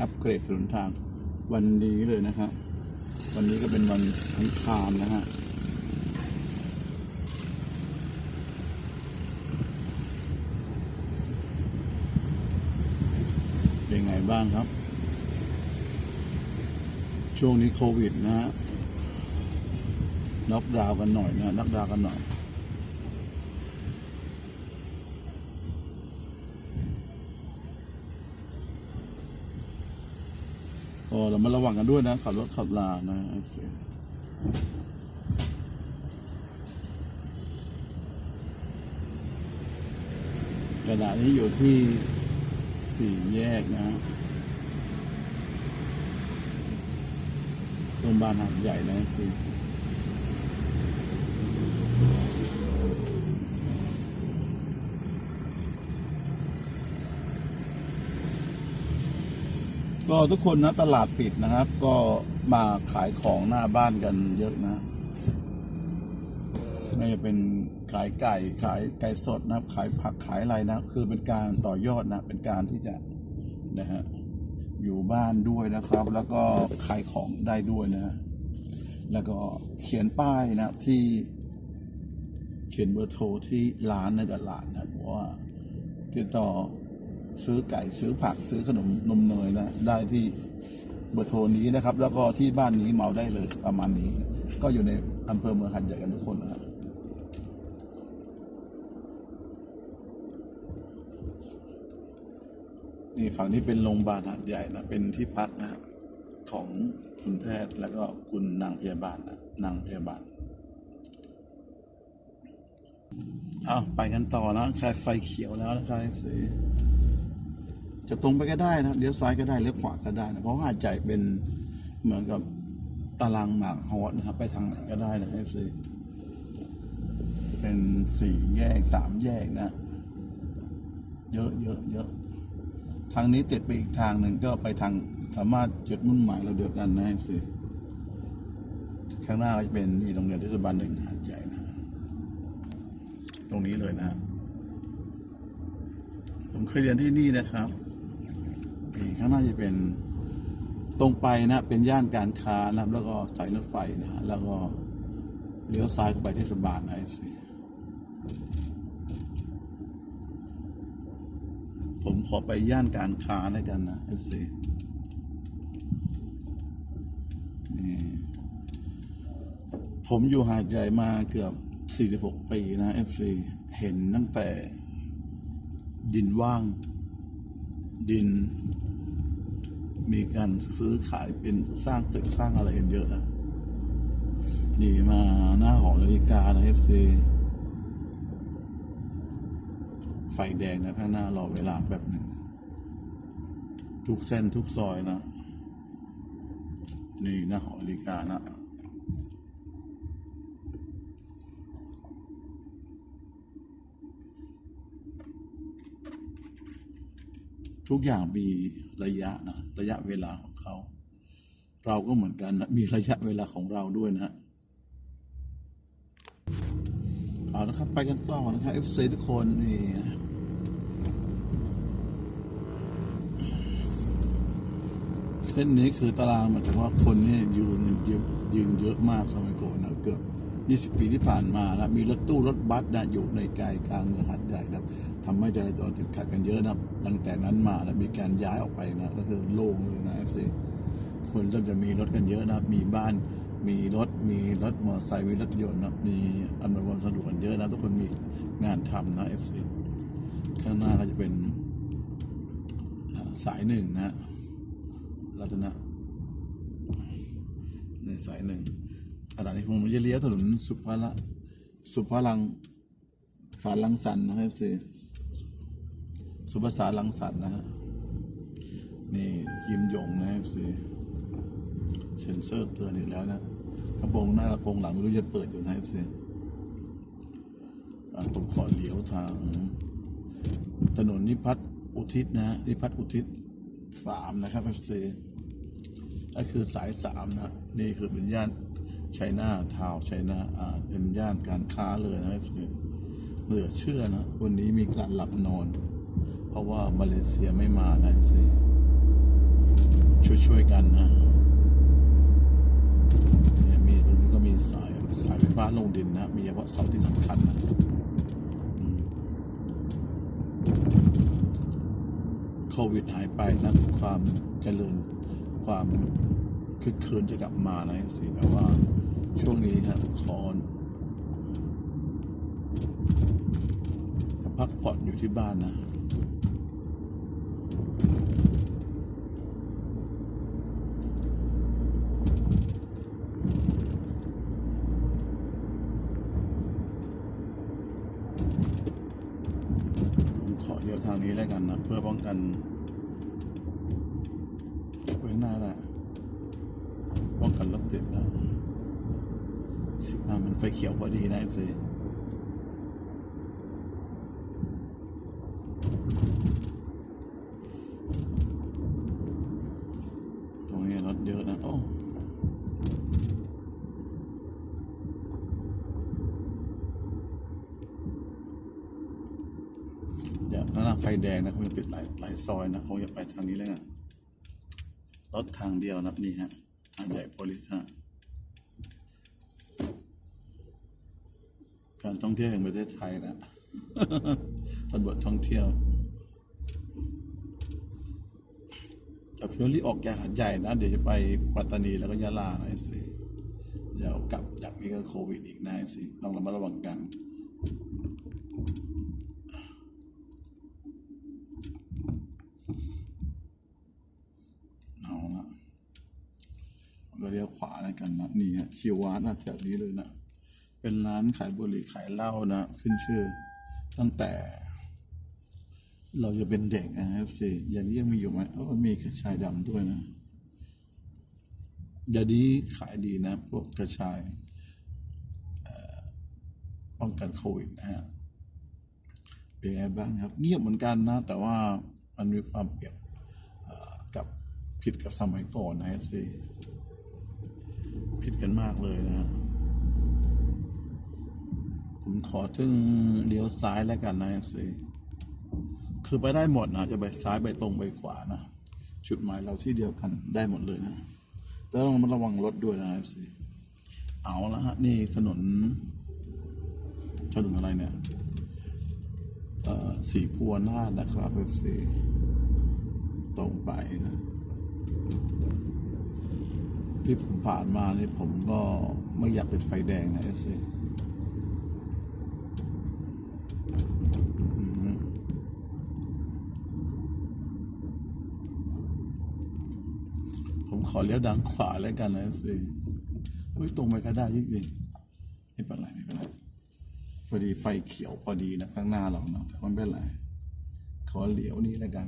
อัปเกรดถนนทางวันนี้เลยนะฮะวันนี้ก็เป็นวันอังคารนะฮะเป็นไงบ้างครับ ช่วงนี้โควิดนะฮะน็อกดาวกันหน่อยนะน็อกดาวกันหน่อย โอ้เรามาระวังกันด้วยนะ ขับรถขับลานะไอ้เสียขณะนี้อยู่ที่สี่แยกนะโรงพยาบาลหัดใหญ่นะสิ ก็ทุกคนนะตลาดปิดนะครับ ก็มาขายของหน้าบ้านกันเยอะนะไม่ว่เป็นขายไก่ขายไก่สดนะครับ ขายผักขายอะไรนะ คือเป็นการต่อยอดนะ เป็นการที่จะนะฮะอยู่บ้านด้วยนะครับ แล้วก็ขายของได้ด้วยนะ แล้วก็เขียนป้ายนะที่เขียนเบอร์โทรที่ร้านในตลาดนะว่าติดต่อ ซื้อไก่ซื้อผักซื้อขนมนมเนยนะได้ที่เบอร์โทรนี้นะครับ แล้วก็ที่บ้านนี้เมาได้เลยประมาณนี้ ก็อยู่ในอำเภอเมืองหัดใหญ่กันทุกคนนะครับนี่ฝั่งนี้เป็นโรงพยาบาลหัดใหญ่นะเป็นที่พักนะครับของคุณแพทย์แล้วก็คุณนางพยาบาลนะนางพยาบาลเอาไปกันต่อนะใครไฟเขียวแล้วนะครับสี จะตรงไปก็ได้นะเลี้ยวซ้ายก็ได้เลี้ยวขวาก็ได้นะเพราะหาดใหญ่เป็นเหมือนกับตารางหมากฮอตนะครับ ไปทางไหนก็ได้นะครับสีเป็นสี่แยกสามแยกนะ เยอะเยอะเยอะทางนี้ติดไปอีกทางหนึ่งก็ไปทางสามารถจุดมุ่งหมายเราเดียวกันนะสิข้างหน้าก็จะเป็นนี่โรงเรียนเทศบาลหนึ่งหาดใหญ่นะ ตรงนี้เลยนะ ผมเคยเรียนที่นี่นะครับ ข้างหน้าจะเป็นตรงไปนะเป็นย่านการค้านะแล้วก็สายรถไฟนะฮะแล้วก็เลี้ยวซ้ายเข้าไปเทศบาลนะสิผมขอไปย่านการค้าแล้วกันนะ FC นี่ผมอยู่หาดใหญ่มาเกือบ 46 ปีนะ FC เห็นตั้งแต่ดินว่าง ดิน มีการซื้อขายเป็นสร้างตึกสร้างอะไรกันเยอะนะนี่มาหน้าหอนาฬิกานะ FC ไฟแดงนะข้างหน้ารอเวลาแบบหนึ่ง ทุกเส้นทุกซอยนะ นี่หน้าหอนาฬิกานะ ทุกอย่างมีระยะนะระยะเวลาของเขา เราก็เหมือนกันนะมีระยะเวลาของเราด้วยนะเอาละครับ ไปกันต่อนะครับ FC ทุกคนนี่เส้นนี้คือตารางหมายถึงว่าคนนี่ยืนเยอะยืนเยอะมากสมัยก่อนนะเกือบ 20 ปีที่ผ่านมานะมีรถตู้รถบัสนะอยู่ในใจกลางเมืองหัดใหญ่นะ ทำให้จราจรติดขัดกันเยอะนะตั้งแต่นั้นมานะมีการย้ายออกไปนะก็คือโล่งเลยนะ FC คนเริ่มจะมีรถกันเยอะนะมีบ้านมีรถมีรถมอเตอร์ไซค์มีรถยนต์นะมีอำนวยความสะดวกกันเยอะนะทุกคนมีงานทำนะ FC ข้างหน้าก็จะเป็นสายหนึ่งนะรัตนะในสายหนึ่งขณะนี้ผมจะเลี้ยวถนนสุภาละสุภาลังสารลังสรรค์นะครับ FC สุภาษาลังสรรค์นะฮะ นี่ยิมยงนะ FC เซนเซอร์เตือนอีกแล้วนะกระโปรงหน้ากระโปรงหลังไม่รู้จะเปิดอยู่นะเซีผมขอเลี้ยวทาง ถนนนิพัฒน์อุทิศนะฮะนิพัฒน์อุทิศสามนะครับเอฟซีก็คือสายสามนะ นี่คือเป็นย่านชัยนาทาวชัยนาอ่าเป็นย่านการค้าเลยนะเอฟซีเหลือเชื่อนะ วันนี้มีการหลับนอน เพราะว่ามาเลเซียไม่มานะเอฟซีช่วยๆกันนะเนี่ยมีตรงนี้ก็มีสายสายไฟฟ้าลงดินนะ มีเฉพาะเสาที่สำคัญนะโควิดหายไปนะความเจริญความคึกคืนจะกลับมานะสิแต่ว่าช่วงนี้ครับขอ พักผ่อนอยู่ที่บ้านนะ ผมขอเลี้ยวทางนี้แล้วกันนะ เพื่อป้องกันไว้ข้างหน้าแหละป้องกันรถติดนะสิบห้ามันไฟเขียวพอดีนะเอฟซีตรงนี้รถเยอะนะโอ้อย่านั่นนะ ไฟแดงนะคงจะติดหลายหลายซอยนะคงจะไปทางนี้แล้วนะรถทางเดียวนะนี่ฮะทางใหญ่โพลิสฮะการท่องเที่ยวแห่งประเทศไทยนะตำรวจท่องเที่ยวจะพิวรีออกจากหัดใหญ่นะ เดี๋ยวจะไปปัตตานีแล้วก็ยะลานะสิเดี๋ยวกลับจากนี้ก็โควิดอีกนะสิต้องระมัดระวังกัน เอาละ เลี้ยวขวาแล้วกันนะนี่ฮะคิววาร์นะแถวนี้เลยนะเป็นร้านขายบุหรี่ขายเหล้านะขึ้นชื่อ ตั้งแต่ เราจะเป็นเด็กนะครับสิอย่างนี้ยังมีอยู่ไหมเออมีกระชายดำด้วยนะเดี๋ยวนี้ขายดีนะพวกกระชายป้องกันโควิดนะฮะเป็นไงบ้างครับ เงียบเหมือนกันนะ แต่ว่ามันมีความเปรียบกับผิดกับสมัยก่อนนะฮะสิ ผิดกันมากเลยนะผมขอถึงเลี้ยวซ้ายแล้วกันนะสิคือไปได้หมดนะจะไปซ้ายไปตรงไปขวานะจุดหมายเราที่เดียวกันได้หมดเลยนะแต่ต้องระวังรถด้วยนะสิเอาละฮะนี่ถนนถนนอะไรเนี่ยเอ่อสีพัวนาดนะครับเอฟซีตรงไปนะ ที่ผมผ่านมานี่ผมก็ไม่อยากติดไฟแดงนะเอฟซีผมขอเลี้ยวดังขวาแล้วกันนะเอฟซีเฮ้ยตรงไปก็ได้จริงๆไม่เป็นไรไม่เป็นไรพอดีไฟเขียวพอดีนะข้างหน้าเราเนาะแต่ไม่เป็นไรขอเลี้ยวนี้แล้วกัน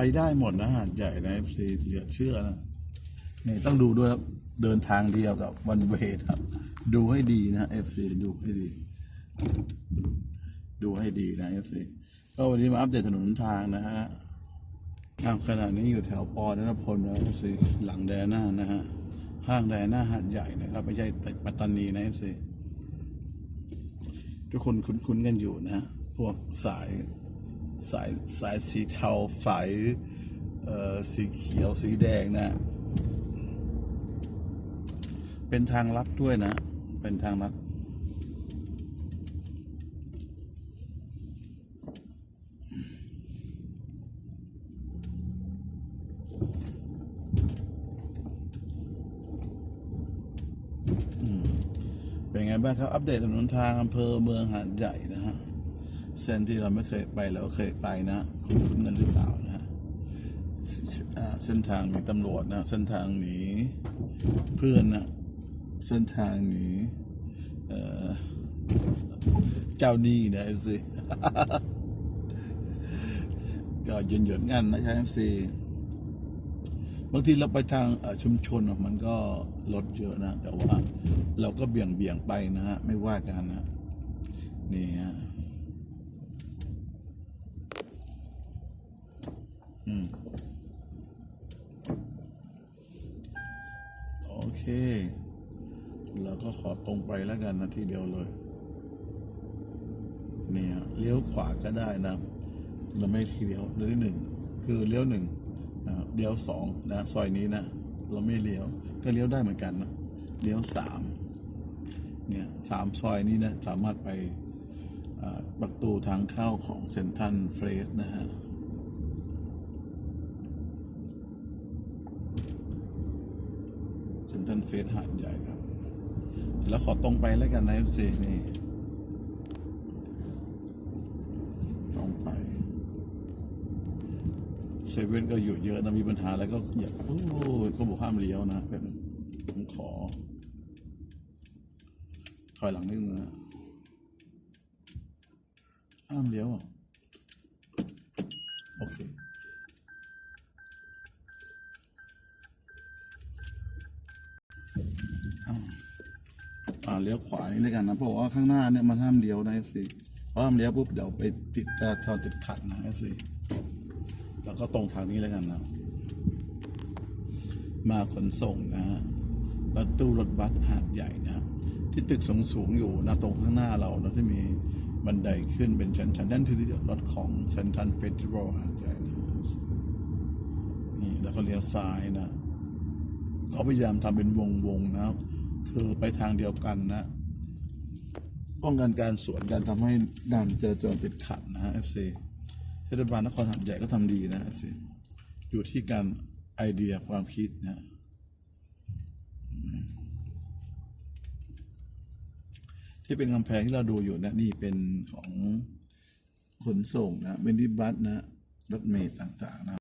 ไปได้หมดนะหาดใหญ่นะเอฟซีเหลือเชื่อนะนี่ต้องดูด้วยครับ เดินทางเดียวกับวันเวทครับ ดูให้ดีนะเอฟซีดูให้ดี ดูให้ดีนะเอฟซีก็วันนี้มาอัปเดตถนนทางนะฮะครับขณะนี้อยู่แถวปอนนพลนะเอฟซีหลังแดน่านะฮะห้างแดน่าหาดใหญ่นะครับไม่ใช่ปัตตานีนะเอฟซีทุกคนคุ้นๆกันอยู่นะ พวกสาย สายสายสีเทาสายสีเขียวสีแดงนะ เป็นทางลัดด้วยนะ เป็นทางลัดอืมเป็นไงบ้างครับ อัปเดตถนนทางอำเภอเมืองหาดใหญ่นะฮะ เส้นที่เราไม่เคยไปแล้วเคยไปนะคุณคุ้นกันหรือเปล่านะฮะเส้นทางหนีตำรวจนะ เส้นทางหนีเพื่อนนะ เส้นทางหนีเจ้าหนี้นะเอฟซีก็หยนหยนๆกันนะใช่เอฟซีบางทีเราไปทางชุมชนมันก็รถเยอะนะ แต่ว่าเราก็เบี่ยงเบี่ยงไปนะฮะ ไม่ว่ากันนะ นี่ฮะ อืมโอเค เราก็ขอตรงไปแล้วกันนะทีเดียวเลย เนี่ยเลี้ยวขวาก็ได้นะเราไม่เลี้ยวเราได้หนึ่งคือเลี้ยวหนึ่งเลี้ยวสองนะซอยนี้นะเราไม่เลี้ยวก็เลี้ยวได้เหมือนกันนะเลี้ยวสามเนี่ยสามซอยนี้นะสามารถไปประตูทางเข้าของเซนทันเฟรสนะฮะ เซนทันเฟสหาดใหญ่ครับแล้วขอตรงไปแล้วกันนะเอฟซีนี่ตรงไปเซเว่นก็อยู่เยอะนะมีปัญหาแล้วก็อย่าโอ้ยเขาบอกห้ามเลี้ยวนะแบบผมขอ ถอยหลังนิดนึงนะห้ามเลี้ยวอะ เลี้ยวขวานี่แล้วยกันนะเพราะว่าข้างหน้าเนี่ยมันห้ามเลี้ยวนะสิเพราะห้ามเลี้ยวปุ๊บเดี๋ยวไปติดจราจรติดขัดนะสิแล้วก็ตรงทางนี้แล้วกันนะมาขนส่งนะฮะรถตู้รถบัสหาดใหญ่นะที่ตึกสูงสูงๆอยู่นะตรงข้างหน้าเรานะที่มีบันไดขึ้นเป็นชั้นๆนั่นคือรถของเซนทันเฟสติวัลหาดใหญ่นะนี่แล้วก็เลี้ยวซ้ายนะเขาพยายามทำเป็นวงๆนะคื อไปทางเดียวกันนะป้องกันการสวนการทำให้ด่านเจอจรติดขัดนะฮะ FC เทศบาลนครหาดใหญ่ก็ทำดีนะ FC อยู่ที่การไอเดียความคิดนะที่เป็นกำแพงที่เราดูอยู่นะนี่เป็นของขนส่งนะเบนดี้บัสนะรถเมล์ต่างๆนะ